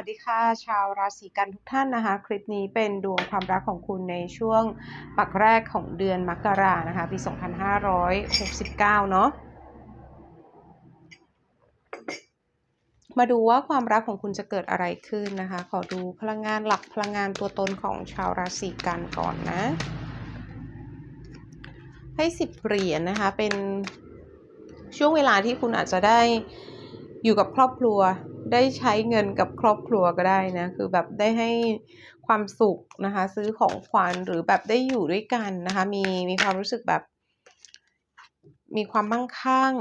วัสดีค่ะ ชาวราศีกันทุกท่านนะคะ คลิปนี้เป็นดวงความรักของคุณในช่วงปักแรกของเดือนมกรานะคะ ปี 2569 เนาะมาดูว่าความรักของคุณจะเกิดอะไรขึ้นนะคะ ขอดูพลังงานหลักพลังงานตัวตนของชาวราศีกันก่อนนะ ให้สิบเหรียญนะคะ เป็นช่วงเวลาที่คุณอาจจะได้อยู่กับครอบครัว ได้ใช้เงินกับครอบครัวก็ได้นะคือแบบได้ให้ความสุขนะคะ ซื้อของขวัญหรือแบบได้อยู่ด้วยกันนะคะ มีมีความรู้สึกแบบ มีความมั่งคั่ง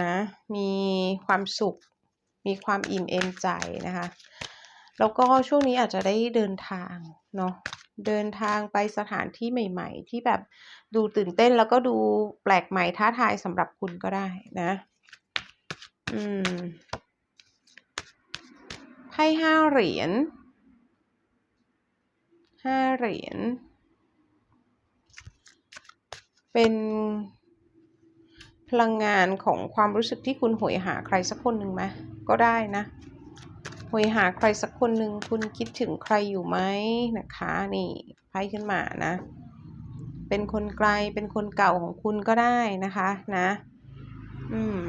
นะ มีความสุข มีความอิ่มเอมใจนะคะ แล้วก็ช่วงนี้อาจจะได้เดินทางเนาะเดินทางไปสถานที่ใหม่ ๆ ที่แบบดูตื่นเต้นแล้วก็ดูแปลกใหม่ท้าทายสำหรับคุณก็ได้นะ อืม ไพ่ห้าเหรียญห้าเหรียญ เป็นพลังงานของความรู้สึกที่คุณหวยหาใครสักคนหนึ่งไหมก็ได้นะหวยหาใครสักคนหนึ่งคุณคิดถึงใครอยู่ไหมนะคะนี่ไพ่ขึ้นมานะ เป็นคนไกลเป็นคนเก่าของคุณก็ได้นะคะนะ อืม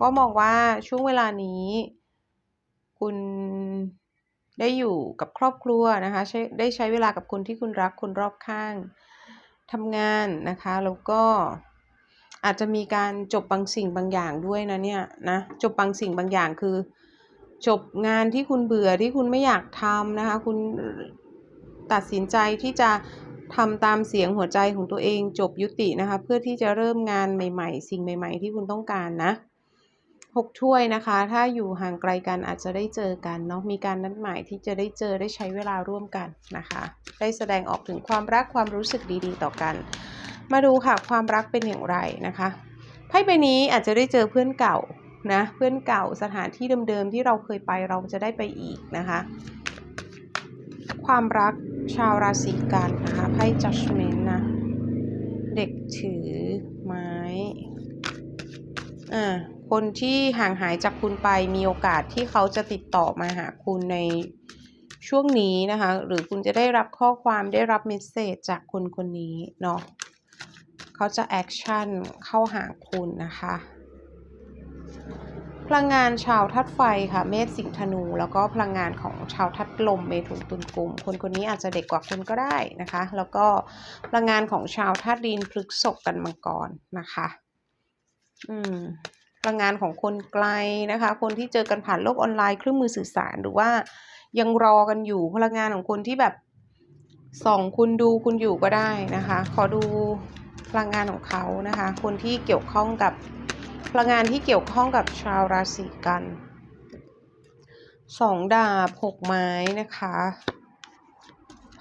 ก็มองว่าช่วงเวลานี้ คุณได้อยู่กับครอบครัวนะคะใช้ได้ใช้เวลากับคนที่คุณรักคนรอบข้างทำงานนะคะแล้วก็อาจจะมีการจบบางสิ่งบางอย่างด้วยนะเนี่ยนะจบบางสิ่งบางอย่างคือ จบงานที่คุณเบื่อที่คุณไม่อยากทำนะคะคุณตัดสินใจที่จะทำตามเสียงหัวใจของตัวเองจบยุตินะคะเพื่อที่จะเริ่มงานใหม่ ๆ สิ่งใหม่ ๆ ที่คุณต้องการนะ หกถ้วยนะคะ ถ้าอยู่ห่างไกลกันอาจจะได้เจอกันเนาะมีการนัดหมายที่จะได้เจอได้ใช้เวลาร่วมกันนะคะ ได้แสดงออกถึงความรักความรู้สึกดีๆ ต่อกัน มาดูค่ะความรักเป็นอย่างไรนะคะไพ่ใบนี้อาจจะได้เจอเพื่อนเก่านะเพื่อนเก่าสถานที่เดิมๆที่เราเคยไปเราจะได้ไปอีกนะคะ ความรักชาวราศีกันนะคะไพ่ judgment นะเด็กถือไม้อ่า คนที่ห่างหายจากคุณไปมีโอกาสที่เขาจะติดต่อมาหาคุณในช่วงนี้นะคะ หรือคุณจะได้รับข้อความได้รับเมสเซจจากคนคนนี้เนาะเขาจะแอคชั่นเข้าหาคุณนะคะ พลังงานชาวทัดไฟค่ะ เมษสิงธนู แล้วก็พลังงานของชาวทัดลมเมถุนตุลกลุ่ม คนคนนี้อาจจะเด็กกว่าคุณก็ได้นะคะ แล้วก็พลังงานของชาวทัดดินพฤกษกกันมังกรนะคะ อืม พลังงานของคนไกลนะคะ คนที่เจอกันผ่านโลกออนไลน์เครื่องมือสื่อสารหรือว่ายังรอกันอยู่พลังงานของคนที่แบบส่องคุณดูคุณอยู่ก็ได้นะคะ ขอดูพลังงานของเขานะคะ คนที่เกี่ยวข้องกับพลังงานที่เกี่ยวข้องกับชาวราศีกันสองดาบหกไม้นะคะ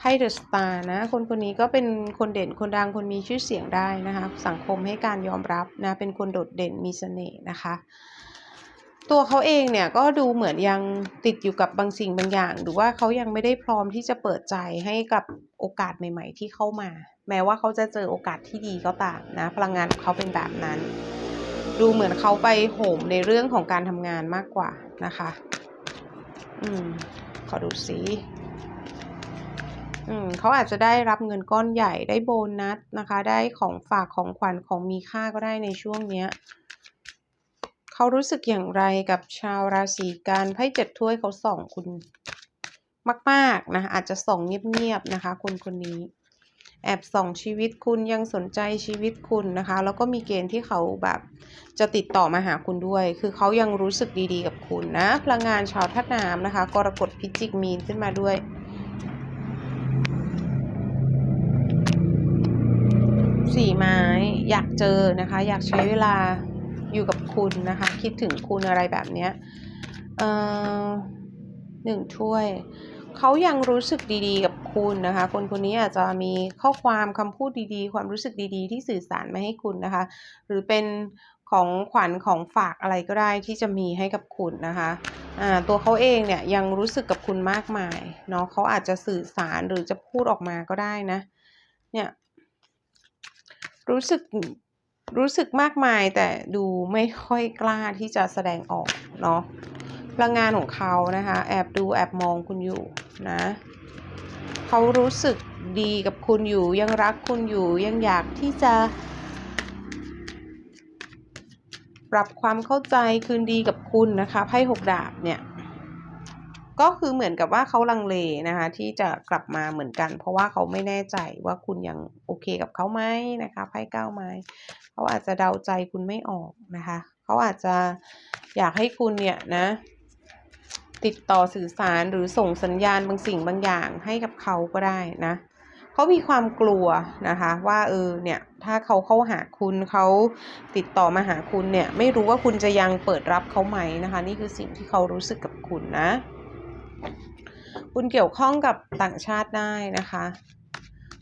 ไพ่เดอะสตาร์นะ คนคนนี้ก็เป็นคนเด่นคนดังคนมีชื่อเสียงได้นะคะ สังคมให้การยอมรับนะ เป็นคนโดดเด่นมีเสน่ห์นะคะ ตัวเขาเองเนี่ยก็ดูเหมือนยังติดอยู่กับบางสิ่งบางอย่าง หรือว่าเขายังไม่ได้พร้อมที่จะเปิดใจให้กับโอกาสใหม่ ๆ ที่เข้ามา แม้ว่าเขาจะเจอโอกาสที่ดีก็ตามนะ พลังงานของเขาเป็นแบบนั้น ดูเหมือนเขาไปโหมในเรื่องของการทำงานมากกว่านะคะ อืม ขอดูสิ เขาอาจจะได้รับเงินก้อนใหญ่ได้โบนัสนะคะ ได้ของฝากของขวัญของมีค่าก็ได้ในช่วงเนี้ยเขารู้สึกอย่างไรกับชาวราศีกันไพ่เจ็ดถ้วยเขาส่องคุณมากๆนะอาจจะส่องเงียบๆนะคะคนคนนี้ แอบส่องชีวิตคุณยังสนใจชีวิตคุณนะคะ แล้วก็มีเกณฑ์ที่เขาแบบจะติดต่อมาหาคุณด้วย คือเขายังรู้สึกดีๆกับคุณนะพลังงานชาวทัดน้ำนะคะกรกฎพิจิกมีนขึ้นมาด้วย สี่ไม้อยากเจอนะคะ อยากใช้เวลาอยู่กับคุณนะคะ คิดถึงคุณอะไรแบบเนี้ยหนึ่งถ้วย เขายังรู้สึกดีๆ กับคุณนะคะ คนคนนี้อาจจะมีข้อความคำพูดดีๆ ความรู้สึกดีๆ ที่สื่อสารมาให้คุณนะคะ หรือเป็นของขวัญของฝากอะไรก็ได้ที่จะมีให้กับคุณนะคะะตัวเขาเองเนี่ยยังรู้สึกกับคุณมากมายเนาะเขาอาจจะสื่อสารหรือจะพูดออกมาก็ได้นะ เนี่ย รู้สึกรู้สึกมากมายแต่ดูไม่ค่อยกล้าที่จะแสดงออกเนาะพลังงานของเขานะคะ แอบดูแอบมองคุณอยู่นะเขารู้สึกดีกับคุณอยู่ยังรักคุณอยู่ยังอยากที่จะ ปรับความเข้าใจคืนดีกับคุณนะคะไพ่หกดาบเนี่ย ก็คือเหมือนกับว่าเขาลังเลนะคะที่จะกลับมาเหมือนกัน เพราะว่าเขาไม่แน่ใจว่าคุณยังโอเคกับเขาไหมนะคะไพ่เก้าไม้เขาอาจจะเดาใจคุณไม่ออกนะคะเขาอาจจะอยากให้คุณเนี่ยนะติดต่อสื่อสารหรือส่งสัญญาณบางสิ่งบางอย่างให้กับเขาก็ได้นะเขามีความกลัวนะคะ ว่าเออเนี่ยถ้าเขาเข้าหาคุณเขาติดต่อมาหาคุณเนี่ย ไม่รู้ว่าคุณจะยังเปิดรับเขาไหมนะคะ นี่คือสิ่งที่เขารู้สึกกับคุณนะ คุณเกี่ยวข้องกับต่างชาติได้นะคะ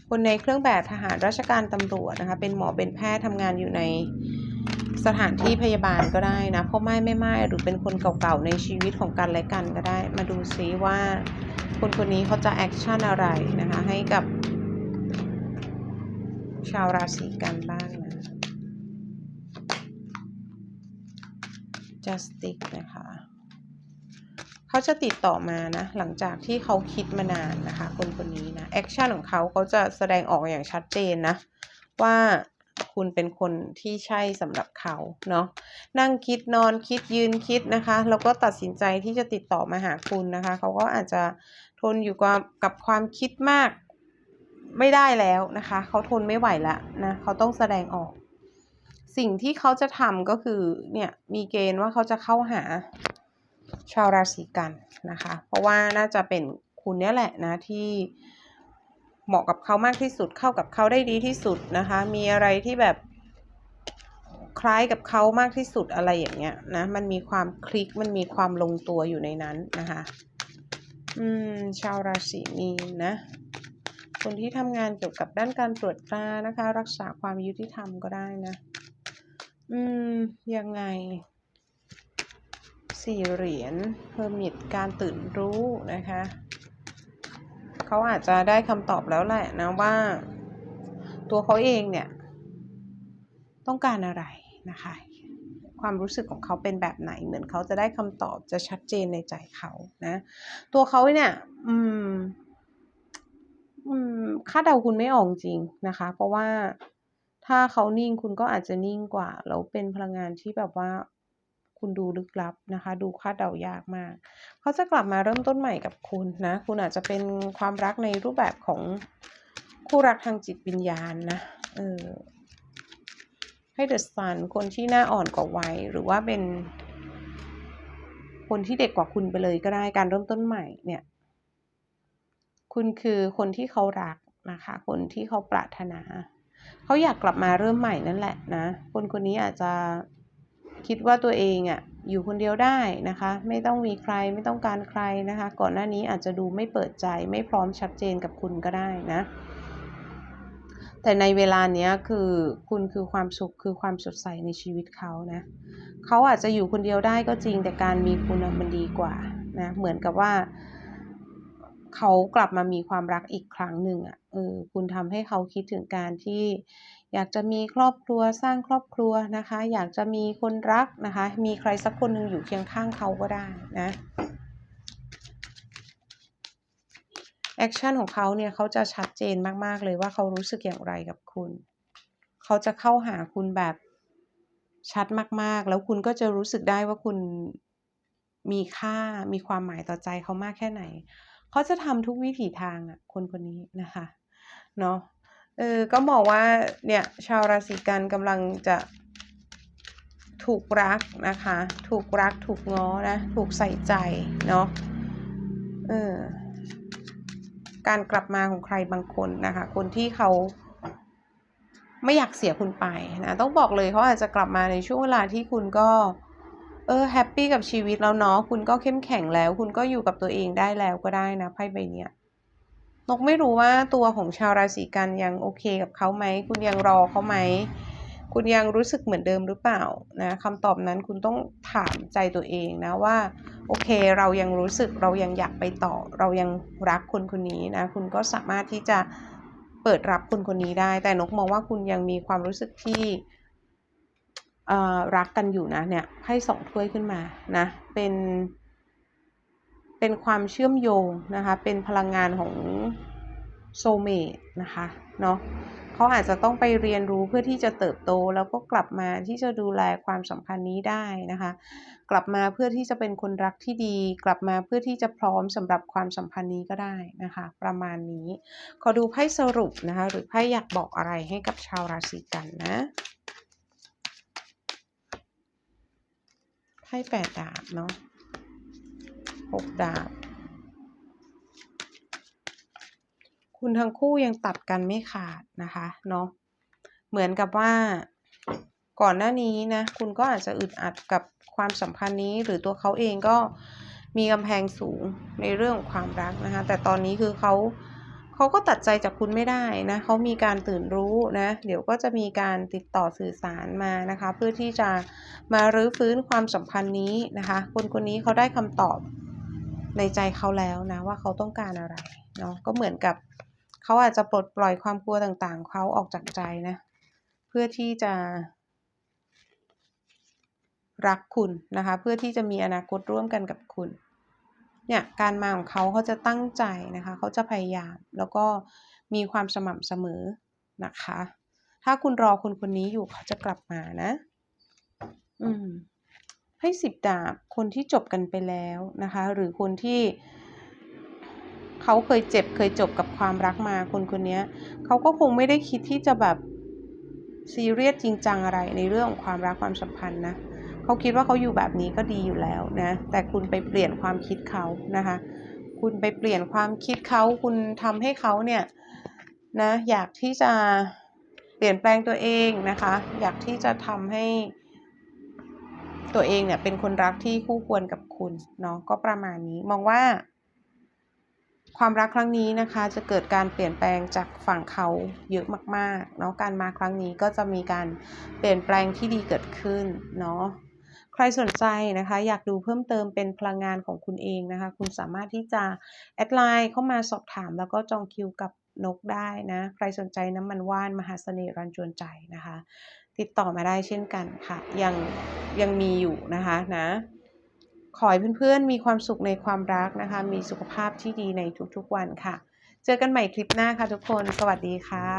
คนในเครื่องแบบทหารราชการตำรวจนะคะ เป็นหมอเป็นแพทย์ทำงานอยู่ในสถานที่พยาบาลก็ได้นะพ่อไม่ไม่ไม่หรือเป็นคนเก่าๆในชีวิตของกันและกันก็ได้ มาดูซิว่าคนคนนี้เขาจะแอคชั่นอะไรนะคะ ให้กับชาวราศีกันบ้างนะ justice นะคะ เขาจะติดต่อมานะหลังจากที่เขาคิดมานานนะคะ คนคนนี้นะแอคชั่นของเขาเขาจะแสดงออกอย่างชัดเจนนะว่าคุณเป็นคนที่ใช่สำหรับเขาเนาะนั่งคิดนอนคิดยืนคิดนะคะ แล้วก็ตัดสินใจที่จะติดต่อมาหาคุณนะคะ เขาก็อาจจะทนอยู่กับกับความคิดมากไม่ได้แล้วนะคะ เขาทนไม่ไหวละนะเขาต้องแสดงออก สิ่งที่เขาจะทำก็คือเนี่ยมีเกณฑ์ว่าเขาจะเข้าหา ชาวราศีกันนะคะ เพราะว่าน่าจะเป็นคุณเนี่ยแหละนะที่เหมาะกับเขามากที่สุดเข้ากับเขาได้ดีที่สุดนะคะ มีอะไรที่แบบคล้ายกับเขามากที่สุดอะไรอย่างเงี้ยนะมันมีความคลิกมันมีความลงตัวอยู่ในนั้นนะคะ อืม ชาวราศีมีนนะคนที่ทำงานเกี่ยวกับด้านการตรวจตรานะคะ รักษาความยุติธรรมก็ได้นะ อืม ยังไง สี่เหรียญเพอร์มิตการตื่นรู้นะคะ เขาอาจจะได้คำตอบแล้วแหละนะว่า ตัวเขาเองเนี่ย ต้องการอะไรนะคะ ความรู้สึกของเขาเป็นแบบไหน เหมือนเขาจะได้คำตอบจะชัดเจนในใจเขานะ ตัวเขาเนี่ยอืมอืมคาดเดาคุณไม่ออกจริงนะคะ เพราะว่าถ้าเขานิ่งคุณก็อาจจะนิ่งกว่า แล้วเป็นพลังงานที่แบบว่า คุณดูลึกลับนะคะ ดูคาดเดายากมาก เขาจะกลับมาเริ่มต้นใหม่กับคุณนะ คุณอาจจะเป็นความรักในรูปแบบของคู่รักทางจิตวิญญาณนะเออให้เดอะซันคนที่หน้าอ่อนกว่าวัยหรือว่าเป็น คนที่เด็กกว่าคุณไปเลยก็ได้การเริ่มต้นใหม่เนี่ย คุณคือคนที่เขารักนะคะ คนที่เขาปรารถนา เขาอยากกลับมาเริ่มใหม่นั่นแหละนะ คนคนนี้อาจจะ คิดว่าตัวเองอะ่ะอยู่คนเดียวได้นะคะ ไม่ต้องมีใครไม่ต้องการใครนะคะ ก่อนหน้านี้อาจจะดูไม่เปิดใจไม่พร้อมชัดเจนกับคุณก็ได้นะแต่ในเวลาเนี้ยคือคุณคือความสุขคือความสดใสในชีวิตเขานะเขาอาจจะอยู่คนเดียวได้ก็จริงแต่การมีคุณมันดีกว่านะเหมือนกับว่าเขากลับมามีความรักอีกครั้งหนึ่งอะเออคุณทำให้เขาคิดถึงการที่ อยากจะมีครอบครัวสร้างครอบครัวนะคะ อยากจะมีคนรักนะคะ มีใครสักคนหนึ่งอยู่เคียงข้างเขาก็ได้นะแอคชั่นของเขาเนี่ยเขาจะชัดเจนมาก ๆ เลยว่าเขารู้สึกอย่างไรกับคุณ เขาจะเข้าหาคุณแบบชัดมาก ๆ แล้วคุณก็จะรู้สึกได้ว่าคุณมีค่ามีความหมายต่อใจเขามากแค่ไหน เขาจะทำทุกวิถีทางอะคนคนนี้นะคะเนาะ เออก็บอกว่าเนี่ยชาวราศีกันกำลังจะถูกรักนะคะ ถูกรักถูกง้อนะ ถูกใส่ใจเนาะเออการกลับมาของใครบางคนนะคะ คนที่เขาไม่อยากเสียคุณไปนะต้องบอกเลยเขาอาจจะกลับมาในช่วงเวลาที่คุณก็ เออแฮปปี้กับชีวิตแล้วเนาะคุณก็เข้มแข็งแล้ว คุณก็อยู่กับตัวเองได้แล้วก็ได้นะไพ่ใบเนี้ย นกไม่รู้ว่าตัวของชาวราศีกันยังโอเคกับเขาไหม คุณยังรอเขาไหม คุณยังรู้สึกเหมือนเดิมหรือเปล่านะคำตอบนั้นคุณต้องถามใจตัวเองนะว่าโอเคเรายังรู้สึกเรายังอยากไปต่อ เรายังรักคนคนนี้นะคุณก็สามารถที่จะเปิดรับคนคนนี้ได้ แต่นกมองว่าคุณยังมีความรู้สึกที่รักกันอยู่นะเนี่ยให้สองถ้วยขึ้นมานะเป็น เป็นความเชื่อมโยงนะคะ เป็นพลังงานของโซเมตนะคะเนาะเขาอาจจะต้องไปเรียนรู้เพื่อที่จะเติบโต แล้วก็กลับมาที่จะดูแลความสัมพันธ์นี้ได้นะคะ กลับมาเพื่อที่จะเป็นคนรักที่ดี กลับมาเพื่อที่จะพร้อมสำหรับความสัมพันธ์นี้ก็ได้นะคะ ประมาณนี้ ขอดูไพ่สรุปนะคะ หรือไพ่อยากบอกอะไรให้กับชาวราศีกันนะไพ่แปดดาบเนาะ หกดาบ คุณทั้งคู่ยังตัดกันไม่ขาดนะคะเนาะเหมือนกับว่าก่อนหน้านี้นะคุณก็อาจจะอึดอัดกับความสัมพันธ์นี้ หรือตัวเขาเองก็มีกำแพงสูงในเรื่องของความรักนะคะ แต่ตอนนี้คือเขาเขาก็ตัดใจจากคุณไม่ได้นะเขามีการตื่นรู้นะ เดี๋ยวก็จะมีการติดต่อสื่อสารมานะคะ เพื่อที่จะมารื้อฟื้นความสัมพันธ์นี้นะคะ คนคนนี้เขาได้คำตอบ ในใจเขาแล้วนะว่าเขาต้องการอะไรเนาะก็เหมือนกับเขาอาจจะปลดปล่อยความกลัวต่างๆเขาออกจากใจนะเพื่อที่จะ รักคุณนะคะ เพื่อที่จะมีอนาคตร่วมกันกับคุณเนี่ยการมาของเขาเขาจะตั้งใจนะคะเขาจะพยายามแล้วก็มีความสม่ำเสมอนะคะ ถ้าคุณรอคนคนนี้อยู่เขาจะกลับมานะ อืม ให้สิบดาบคนที่จบกันไปแล้วนะคะ หรือคนที่เขาเคยเจ็บเคยจบกับความรักมาคนคนนี้เขาก็คงไม่ได้คิดที่จะแบบซีเรียสจริงจังอะไรในเรื่องของความรักความสัมพันธ์นะเขาคิดว่าเขาอยู่แบบนี้ก็ดีอยู่แล้วนะแต่คุณไปเปลี่ยนความคิดเขานะคะ คุณไปเปลี่ยนความคิดเขาคุณทำให้เขาเนี่ยนะอยากที่จะเปลี่ยนแปลงตัวเองนะคะ อยากที่จะทำให้ ตัวเองเนี่ยเป็นคนรักที่คู่ควรกับคุณเนาะก็ประมาณนี้มองว่า ความรักครั้งนี้นะคะ จะเกิดการเปลี่ยนแปลงจากฝั่งเขาเยอะมากๆเนาะการมาครั้งนี้ก็จะมีการเปลี่ยนแปลงที่ดีเกิดขึ้นเนาะใครสนใจนะคะ อยากดูเพิ่มเติมเป็นพลังงานของคุณเองนะคะ คุณสามารถที่จะแอดไลน์เข้ามาสอบถาม แล้วก็จองคิวกับนกได้นะ ใครสนใจน้ำมันว่านมหาเสน่ห์รันจวนใจนะคะ ติดต่อมาได้เช่นกันค่ะ ยังยังมีอยู่นะคะนะขอให้เพื่อนๆมีความสุขในความรักนะคะ มีสุขภาพที่ดีในทุกๆวันค่ะ เจอกันใหม่คลิปหน้าค่ะทุกคน สวัสดีค่ะ